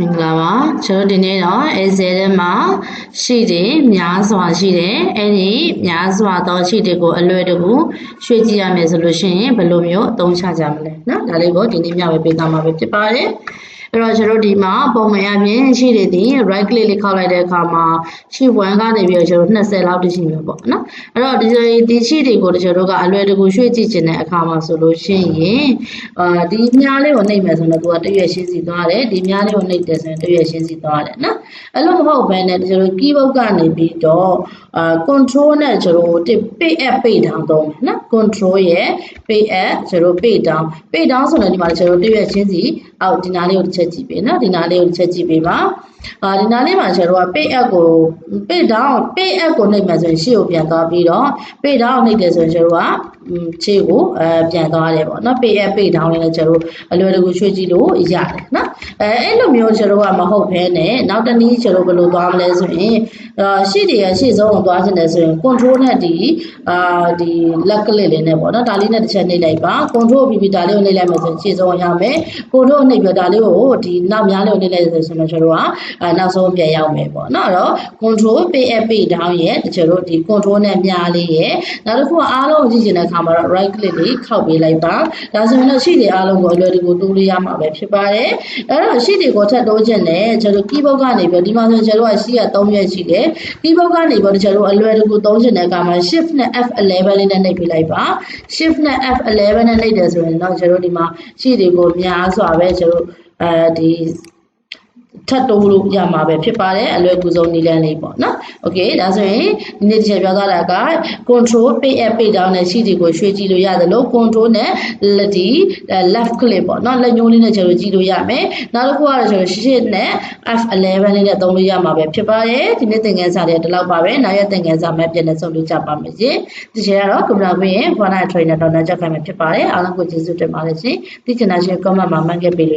မင်္ဂလာပါကျွန်တော်ဒီနေ့တော့ Excel ထဲမှာရှိတယ်များစွာရှိတယ်အဲ့ဒီများစွာသောရှိတယ်ကိုအလွယ်တကူရွှေ့ကြည့်ရမယ်ဆိုလို့ရှိရင်ဘယ်လိုမျိုးအသုံးချကြမလဲနော်ဒါလေးကိုဒီနေ့မျှဝေပေးသွားမှာပဲဖြစ်ပါတယ် အဲ့တော့ကျွန်တော်ဒီမှာပုံမှန်အပြင်ရှိတွေဒီ right click လေးခောက်လိုက်တဲ့အခါမှာရှိ1ကနေပြီးတော့ကျွန်တော်20လောက်တိရှိမှာပေါ့နော်အဲ့တော့ဒီဒီရှိတွေကိုကျွန်တော်တို့ကအလွယ်တကူရွှေ့ကြည့်ခြင်းတဲ့အခါမှာဆိုလို့ရှိရင်အာဒီမြားလေးကိုနှိပ်မယ်ဆိုတော့သူကတရွက်ရှင်းစီသွားတယ်ဒီမြားလေးကိုနှိပ်တယ်ဆိုရင်တရွက်ရှင်းစီသွားတယ်နော်အဲ့လိုမဟုတ်ဘဲနဲ့ကျွန်တော် keyboard ကနေပြီးတော့အာ control နဲ့ကျွန်တော်တစ် pay up pay down သုံးမယ်နော် control ရဲ့ pay up ကျွန်တော် pay down pay down ဆိုတော့ဒီမှာကျွန်တော်တရွက်ရှင်းစီအောက်ဒီနားလေးကိုတစ်ချက်ကြည့်ပေးနော်ဒီနားလေးကိုတစ်ချက်ကြည့်ပေးပါအာဒီနားလေးမှာကျွန်တော်က pay up ကို pay down pay up ကိုနှိပ်မယ်ဆိုရင်ရှေ့ကိုပြန်သွားပြီးတော့ pay down နှိပ်တယ်ဆိုရင်ကျွန်တော်ကခြေကိုအဲပြန်သွားတယ်ပေါ့နော် pay up pay down လေးလည်းကျွန်တော်အလွယ်တကူရွှေ့ကြည့်လို့ရတယ်နော်အဲအဲ့လိုမျိုးကျွန်တော်ကမဟုတ်ဘဲနဲ့နောက်တနည်းကျွန်တော်ဘယ်လိုသွားမလဲဆိုရင်အာရှေ့တည်းရရှေ့ဆုံးကိုသွားချင်တယ်ဆိုရင် control နဲ့ဒီအာဒီလက်ကလစ်လေးနဲ့ပေါ့နော်ဒါလေးနဲ့တစ်ချက်နှိပ်လိုက်ပါ control ပြီးပြီးဒါလေးကိုနှိပ်လိုက်မယ်ဆိုရင်ရှေ့ဆုံးရောက်မယ် control နှိပ်ပြီးဒါလေးကိုဒီနောက်များလေးကိုနှိပ်လိုက်ဆိုရင်ကျွန်တော်ကအာနောက်ဆုံးပြန်ရောက်မယ်ပေါ့နော်အဲ့တော့ control pay up pay down ရဲ့ကျွန်တော်ဒီ control နဲ့မြားလေးရဲ့နောက်တစ်ခုကအားလုံးကိုကြည့်ချင်တဲ့အခါမှာတော့ right click လေးခောက်ပေးလိုက်ပါဒါဆိုရင်တော့ရှေ့တွေအားလုံးကိုအလွယ်တကူတိုးလို့ရမှာပဲဖြစ်ပါတယ်အဲ့တော့ရှေ့တွေကိုထပ်တိုးချင်တယ်ကျွန်တော် keyboard ကနေပြီးဒီမှာဆိုကျွန်တော်ကရှေ့က3ရက်ရှိတယ် keyboard ကနေပြီးကျွန်တော်အလွယ်တကူသုံးချင်တဲ့အခါမှာ shift နဲ့ F11 လေးနဲ့နှိပ်ပေးလိုက်ပါ shift နဲ့ F11 နဲ့နှိပ်တယ်ဆိုရင်တော့ကျွန်တော်ဒီမှာရှေ့တွေကိုများစွာပဲကျွန်တော်အဲဒီ ထပ်တိုးလို့ရမှာပဲဖြစ်ပါတယ်အလွယ်ကူဆုံးနည်းလမ်းလေးပေါ့နော်။ Okay ဒါဆိုရင်ဒီနေ့တစ်ချက်ပြောသွားတာက control pay up pay down နဲ့ရှိတီကိုရွှေ့ကြည့်လို့ရတယ်လို့ control နဲ့လက်ဒီ left click ပေါ့နော်လက်ညှိုးလေးနဲ့ကျွန်တော်ကြည့်လို့ရမယ်။နောက်တစ်ခုကတော့ကျွန်တော် shift နဲ့ F11 လေးနဲ့သုံးလို့ရမှာပဲဖြစ်ပါတယ်။ဒီနေ့သင်ခန်းစာလေးဒီလောက်ပါပဲ။နောက်ရက်သင်ခန်းစာမှာပြန်လည်ဆုံတွေ့ကြပါမယ်ရှင်။ဒီချက်ကတော့ကွန်ပျူတာခွင့်ရဲ့ Fana Trainer တော်တော်ကြက်ခိုင်မှာဖြစ်ပါတယ်။အားလုံးကိုကျေးဇူးတင်ပါတယ်ရှင်။ဒီချင်တာရှင် comment မှာမှတ်ခဲ့ပေးလို့